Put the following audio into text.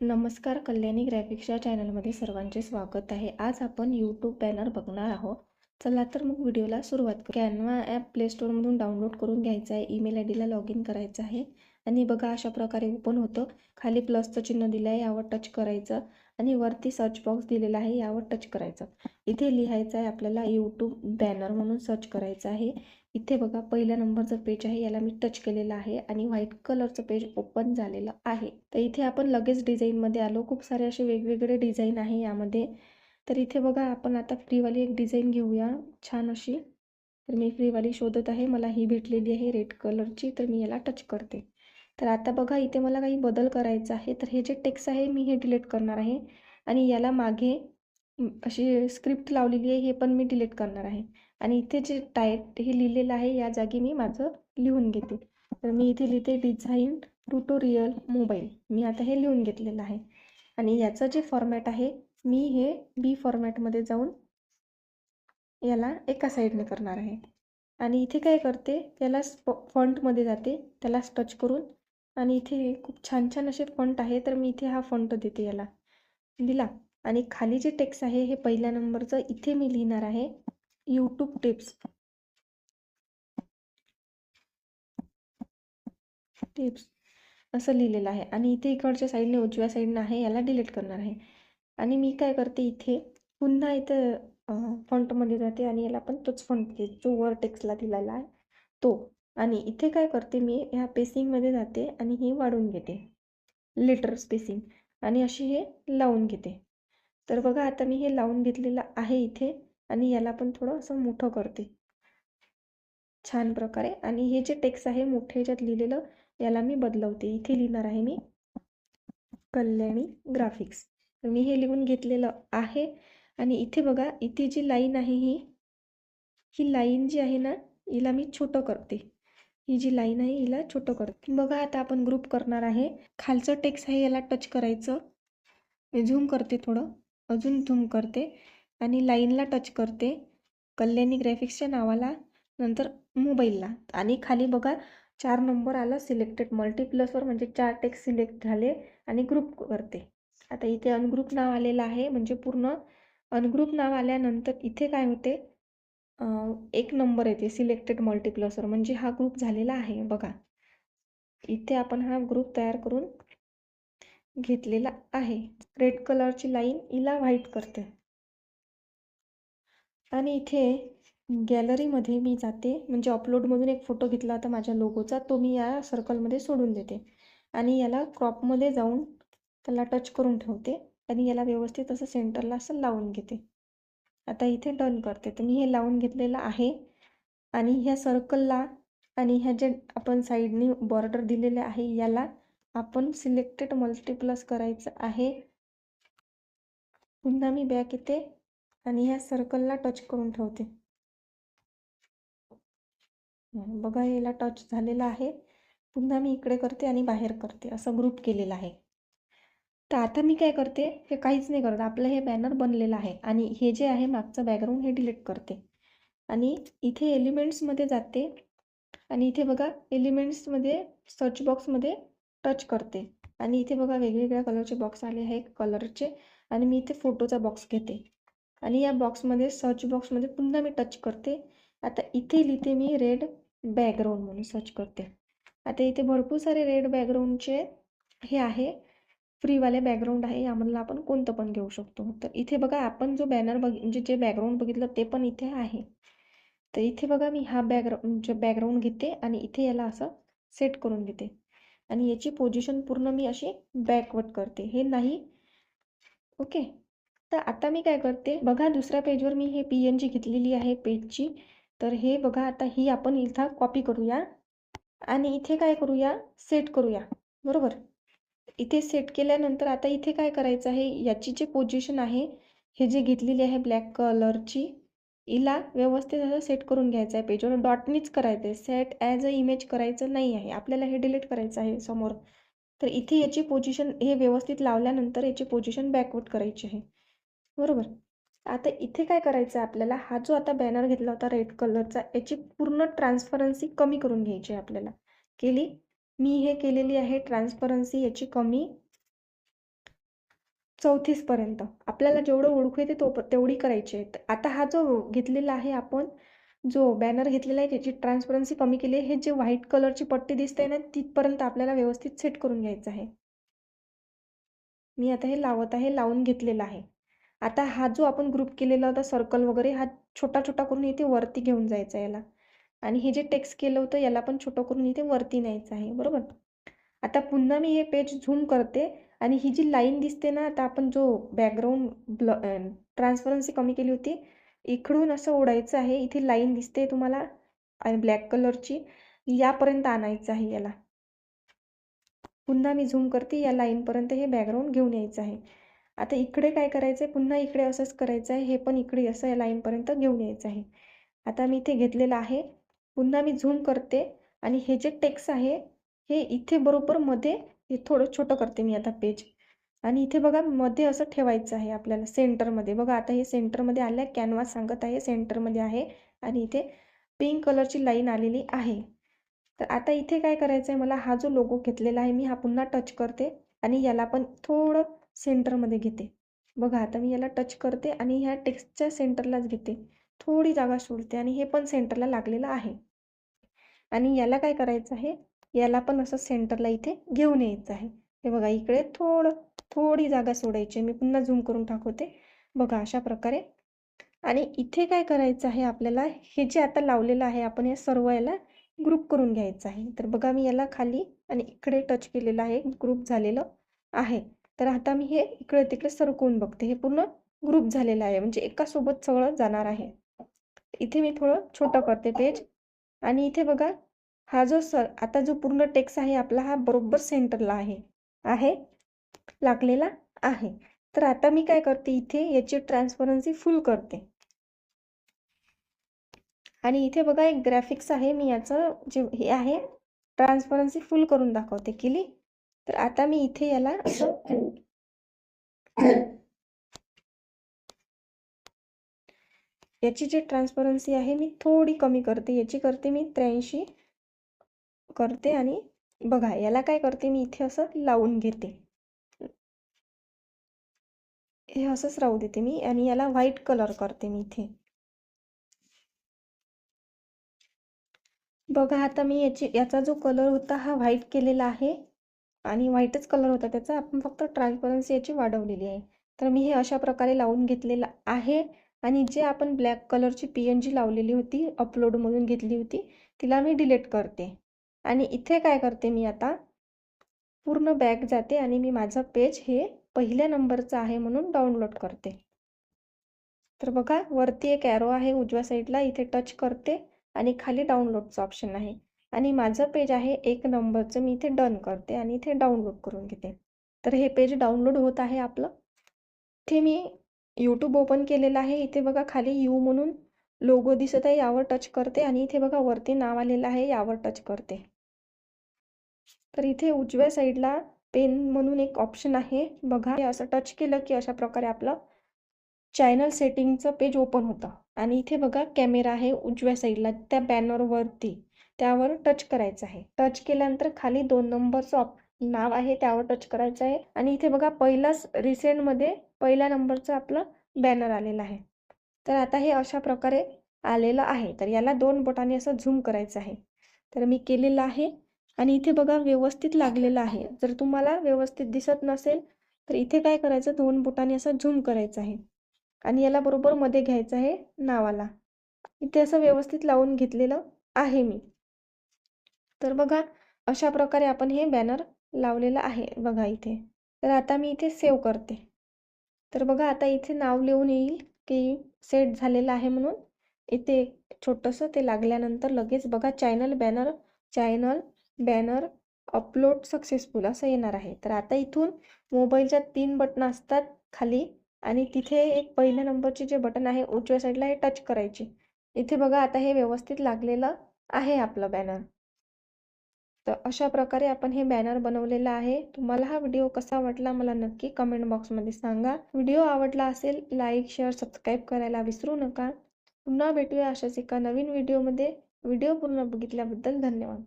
नमस्कार कल्याणी ग्रॅफिक्सच्या चॅनलमध्ये सर्वांचे स्वागत आहे. आज आपण यूट्यूब बॅनर बघणार आहोत. चला तर मग व्हिडिओला सुरुवात करू. कॅनवा ॲप प्लेस्टोरमधून डाउनलोड करून घ्यायचं आहे. ईमेल आय डीला लॉग इन करायचं आहे. आणि बघा अशा प्रकारे ओपन होतं. खाली प्लसचं चिन्ह दिलं आहे यावर टच करायचं. आणि वरती सर्च बॉक्स दिलेला आहे यावर टच करायचं. इथे लिहायचं आहे आपल्याला यूट्यूब बॅनर म्हणून सर्च करायचं आहे. इथे बघा पहिल्या नंबरचं पेज आहे याला मी टच केलेलं आहे आणि व्हाईट कलरचं पेज ओपन झालेलं आहे. तर इथे आपण लगेच डिझाईनमध्ये आलो. खूप सारे असे वेगवेगळे डिझाईन आहे यामध्ये. तर इथे बघा आपण आता फ्रीवाली एक डिझाईन घेऊया. छान अशी. तर मी फ्रीवाली शोधत आहे. मला ही भेटलेली आहे रेड कलरची तर मी याला टच करते. तर आता बघा इथे मला काही बदल करायचा आहे तर हे जे टेक्स्ट आहे मी हे डिलीट करणार आहे. आणि याला मागे अशी स्क्रिप्ट लावलेली आहे हे पण मी डिलीट करणार आहे. आणि इथे जे टायट हे लिहिलेलं आहे या जागी मी माझं लिहून घेते. तर मी इथे लिहिते डिझाईन ट्युटोरियल मोबाईल मी आता हे लिहून घेतलेलं आहे. आणि याचं जे फॉर्मॅट आहे मी हे बी फॉर्मॅटमध्ये जाऊन याला एका साईडने करणार आहे. आणि इथे काय करते याला फंटमध्ये जाते. त्याला टच करून आणि इथे खूप छान छान असे फंट आहे तर मी इथे हा फंट देते याला. दिला आणि खाली जे टेक्स्ट आहे हे पहिल्या नंबरचं इथे मी लिहिणार आहे यूट्यूब टिप्स टिप्स असं लिहिलेलं आहे. आणि इथे इकडच्या साईडने उजव्या साईडनं आहे याला डिलीट करणार आहे. आणि मी काय करते इथे पुन्हा इथं फंटमध्ये जाते आणि याला पण तोच फंट जो वर टेक्स्टला दिलेला आहे तो. आणि इथे काय करते मी ह्या पेसिंगमध्ये जाते आणि ही वाढून घेते. लेटर स्पेसिंग आणि अशी हे लावून घेते. तर बघा आता मी हे लावून घेतलेलं आहे इथे आणि याला पण थोडं असं मोठं करते. छान प्रकारे. आणि हे जे टेक्स्ट आहे मोठे ह्याच्यात लिहिलेलं याला मी बदलवते. इथे लिहिणार आहे मी कल्याणी ग्राफिक्स तर मी हे लिहून घेतलेलं आहे. आणि इथे बघा इथे जी लाईन आहे ही ही लाईन जी आहे ना हिला मी छोटं करते. ही जी लाईन आहे हिला छोटं करते. बघा आता आपण ग्रुप करणार आहे. खालचं टेक्स्ट आहे याला टच करायचं. मी झूम करते थोडं. अजून झूम करते. आणि लाईनला टच करते. कल्याणी ग्राफिक्सच्या नावाला नंतर मोबाईलला आणि खाली बघा चार नंबर आला सिलेक्टेड मल्टीप्लसवर म्हणजे चार टेक्स्ट सिलेक्ट झाले आणि ग्रुप करते. आता इथे अनग्रुप नाव आलेलं आहे म्हणजे पूर्ण अनग्रुप नाव आल्यानंतर इथे काय होते? एक नंबर येते सिलेक्टेड मल्टिप्लसर. म्हणजे हा ग्रुप झालेला आहे बघा. इथे आपण हा ग्रुप तयार करून घेतलेला आहे. रेड कलरची लाईन इला व्हाईट करते. आणि इथे गॅलरीमध्ये मी जाते. म्हणजे अपलोडमधून एक फोटो घेतला होता माझ्या लोगोचा. तो मी या सर्कलमध्ये सोडून देते. आणि याला क्रॉपमध्ये जाऊन त्याला टच करून ठेवते. आणि याला व्यवस्थित असं सेंटरला असं लावून घेते. आता इथे डन करते. तर मी हे लावून घेतलेलं आहे. आणि ह्या सर्कलला आणि ह्या जे आपण साईडनी बॉर्डर दिलेले आहे याला आपण सिलेक्टेड मल्टीप्लस करायचं आहे. पुन्हा मी बॅक येते आणि ह्या सर्कलला टच करून ठेवते. बघा याला टच झालेला आहे. पुन्हा मी इकडे करते आणि बाहेर करते. असं ग्रुप केलेलं आहे. तर आता मी काय करते हे काहीच नाही करत. आपलं हे बॅनर बनलेलं आहे आणि हे जे आहे मागचं बॅकग्राऊंड हे डिलीट करते. आणि इथे एलिमेंट्समध्ये जाते आणि इथे बघा एलिमेंट्समध्ये सर्च बॉक्समध्ये टच करते. आणि इथे बघा वेगवेगळ्या कलरचे बॉक्स आले आहे कलरचे आणि मी इथे फोटोचा बॉक्स घेते. आणि या बॉक्समध्ये सर्च बॉक्समध्ये पुन्हा मी टच करते. आता इथे लिहिते मी रेड बॅकग्राऊंड म्हणून सर्च करते. आता इथे भरपूर सारे रेड बॅकग्राऊंडचे हे आहे. फ्रीवाले बॅकग्राऊंड आहे यामधला आपण कोणतं पण घेऊ शकतो. तर इथे बघा आपण जो बॅनर बघ म्हणजे जे बॅकग्राऊंड बघितलं ते पण इथे आहे. तर इथे बघा मी हा बॅकग्राऊंड जे बॅकग्राऊंड घेते आणि इथे याला असं सेट करून घेते. आणि याची पोझिशन पूर्ण मी अशी बॅकवर्ड करते. हे नाही. ओके तर आता मी काय करते? बघा दुसऱ्या पेजवर मी हे पी एन जी घेतलेली आहे पेजची तर हे बघा आता ही आपण इथं कॉपी करूया. आणि इथे काय करूया? सेट करूया. बरोबर? इथे सेट केल्यानंतर आता इथे काय करायचं आहे? याची जे पोझिशन आहे हे जे घेतलेली आहे ब्लॅक कलरची हिला व्यवस्थित असं सेट करून घ्यायचं आहे पेजवर डॉटनीच करायचं आहे सेट ॲज अ इमेज करायचं नाही आहे. आपल्याला हे डिलीट करायचं आहे समोर. तर इथे याची पोझिशन हे व्यवस्थित लावल्यानंतर याची पोझिशन बॅकवर्ड करायची आहे. बरोबर? आता इथे काय करायचं आहे आपल्याला? हा जो आता बॅनर घेतला होता रेड कलरचा याची पूर्ण ट्रान्सपरन्सी कमी करून घ्यायची आहे आपल्याला. केली? मी हे केलेली आहे ट्रान्सपरन्सी याची कमी चौतीसपर्यंत आपल्याला जेवढं ओळखू येते तो तेवढी करायची आहे. आता हा जो घेतलेला आहे आपण जो बॅनर घेतलेला आहे त्याची ट्रान्सपरन्सी कमी केली आहे. हे जे व्हाईट कलरची पट्टी दिसते ना तिथपर्यंत आपल्याला व्यवस्थित सेट करून घ्यायचं आहे. मी आता हे लावत आहे लावून घेतलेला आहे. आता हा जो आपण ग्रुप केलेला होता सर्कल वगैरे हा छोटा छोटा करून इथे वरती घेऊन जायचा याला. आणि हे जे टेक्स्ट केलं होतं याला पण छोटं करून इथे वरती न्यायचं आहे बरोबर? आता पुन्हा मी हे पेज झूम करते आणि ही जी लाईन दिसते ना आता आपण जो बॅकग्राऊंड ब्ल ट्रान्सपरन्सी कमी केली होती इकडून असं ओढायचं आहे इथे लाईन दिसते तुम्हाला आणि ब्लॅक कलरची यापर्यंत आणायचं आहे याला. पुन्हा मी झूम करते या लाईनपर्यंत हे बॅकग्राऊंड घेऊन यायचं आहे. आता इकडे काय करायचं आहे पुन्हा इकडे असंच करायचं आहे हे पण इकडे असं या लाईनपर्यंत घेऊन यायचं आहे. आता मी इथे घेतलेलं आहे पुन्हा मी झूम करते. आणि हे जे टेक्स आहे हे इथे बरोबर मध्ये हे थोडं छोटं करते मी आता पेज आणि इथे बघा मध्ये असं ठेवायचं आहे आपल्याला सेंटरमध्ये बघा आता हे सेंटरमध्ये आलं आहे कॅनव्हास सांगत आहे सेंटरमध्ये आहे. आणि इथे पिंक कलरची लाईन आलेली आहे. तर आता इथे काय करायचं आहे मला हा जो लोगो घेतलेला आहे मी हा पुन्हा टच करते आणि याला पण थोडं सेंटरमध्ये घेते. बघा आता मी याला टच करते आणि ह्या टेक्स्टच्या सेंटरलाच घेते. थोडी जागा सोडते आणि हे पण सेंटरला लागलेलं आहे. आणि याला काय करायचं आहे? याला पण असं सेंटरला इथे घेऊन यायचं आहे. हे बघा इकडे थोडं थोडी जागा सोडायची मी पुन्हा झूम करून टाकवते बघा अशा प्रकारे. आणि इथे काय करायचं आहे आपल्याला? हे जे आता लावलेलं आहे आपण या सर्व याला ग्रुप करून घ्यायचं आहे. तर बघा मी याला खाली आणि इकडे टच केलेलं आहे. ग्रुप झालेलं आहे. तर आता मी हे इकडे तिकडे सरकवून बघते. हे पूर्ण ग्रुप झालेलं आहे. म्हणजे एकासोबत सगळं जाणार आहे. इथे मी थोडं छोटं करते पेज आणि इथे बघा हा जो स आता जो पूर्ण टेक्स आहे आपला हा बरोबर सेंटरला आहे आहे लागलेला आहे. तर आता मी काय करते इथे याची ट्रान्सपरन्सी फुल करते. आणि इथे बघा एक ग्राफिक्स आहे मी याचं जे हे आहे ट्रान्सपरन्सी फुल करून दाखवते केली? तर आता मी इथे याला असं याची जी ट्रान्सपरन्सी आहे मी थोडी कमी करते. याची करते मी त्र्याऐंशी करते आणि बघा याला काय करते मी इथे असं लावून घेते. हे असंच राहू देते मी आणि याला व्हाईट कलर करते मी इथे. बघा आता मी याची याचा जो कलर होता हा व्हाईट केलेला आहे आणि व्हाईटच कलर होता त्याचा. आपण फक्त ट्रान्सपरन्सी याची वाढवलेली आहे. तर मी हे अशा प्रकारे लावून घेतलेलं आहे. आणि जे आपण ब्लॅक कलरची पी एन जी लावलेली होती अपलोडमधून घेतली होती तिला मी डिलीट करते. आणि इथे काय करते मी आता? पूर्ण बॅक जाते आणि मी माझं पेज हे पहिल्या नंबरचं आहे म्हणून डाउनलोड करते. तर बघा वरती एक ॲरो आहे उजव्या साईडला इथे टच करते आणि खाली डाउनलोडचं ऑप्शन आहे. आणि माझं पेज आहे एक नंबरचं मी इथे डन करते आणि इथे डाउनलोड करून घेते. तर हे पेज डाउनलोड होत आहे आपलं. इथे मी यूट्यूब ओपन केलेलं आहे. इथे बघा खाली यू म्हणून लोगो दिसत आहे. यावर टच करते आणि इथे बघा वरती नाव आलेलं आहे. यावर टच करते. तर इथे उजव्या साईडला पेन म्हणून एक ऑप्शन आहे. बघा हे असं टच केलं की अशा प्रकारे आपलं चॅनल सेटिंगचं पेज ओपन होतं. आणि इथे बघा कॅमेरा आहे उजव्या साईडला त्या बॅनरवरती त्यावर टच करायचं आहे. टच केल्यानंतर खाली दोन नंबरचं नाव आहे. त्यावर टच करायचं आहे. आणि इथे बघा पहिलाच रिसेंटमध्ये पहिल्या नंबरचं आपलं बॅनर आलेलं आहे. तर आता हे अशा प्रकारे आलेलं आहे. तर याला दोन बोटाने असं झूम करायचं आहे. तर मी केलेलं आहे आणि इथे बघा व्यवस्थित लागलेलं आहे. जर तुम्हाला व्यवस्थित दिसत नसेल तर इथे काय करायचं? दोन बोटाने असं झूम करायचं आहे. आणि याला बरोबर मध्ये घ्यायचं आहे नावाला. इथे असं व्यवस्थित लावून घेतलेलं आहे मी. तर बघा अशा प्रकारे आपण हे बॅनर लावलेलं आहे बघा इथे. तर आता मी इथे सेव्ह करते. तर बघा आता इथे नाव लिहून येईल की सेट झालेलं आहे म्हणून. इथे छोटंसं ते लागल्यानंतर लगेच बघा channel banner channel banner upload successful असं येणार आहे. तर आता इथून मोबाईलच्या तीन बटन असतात खाली आणि तिथे एक पहिल्या नंबरचे जे बटन आहे उजव्या साईडला हे टच करायचे. इथे बघा आता हे व्यवस्थित लागलेलं आहे आपलं बॅनर तर अशा प्रकारे आपण हे बॅनर बनवलेलं आहे. तुम्हाला हा व्हिडिओ कसा वाटला मला नक्की कमेंट बॉक्समध्ये सांगा. व्हिडिओ आवडला असेल लाईक शेअर सबस्क्राईब करायला विसरू नका. पुन्हा भेटूया अशाच एका नवीन व्हिडिओमध्ये व्हिडिओ पूर्ण बघितल्याबद्दल धन्यवाद.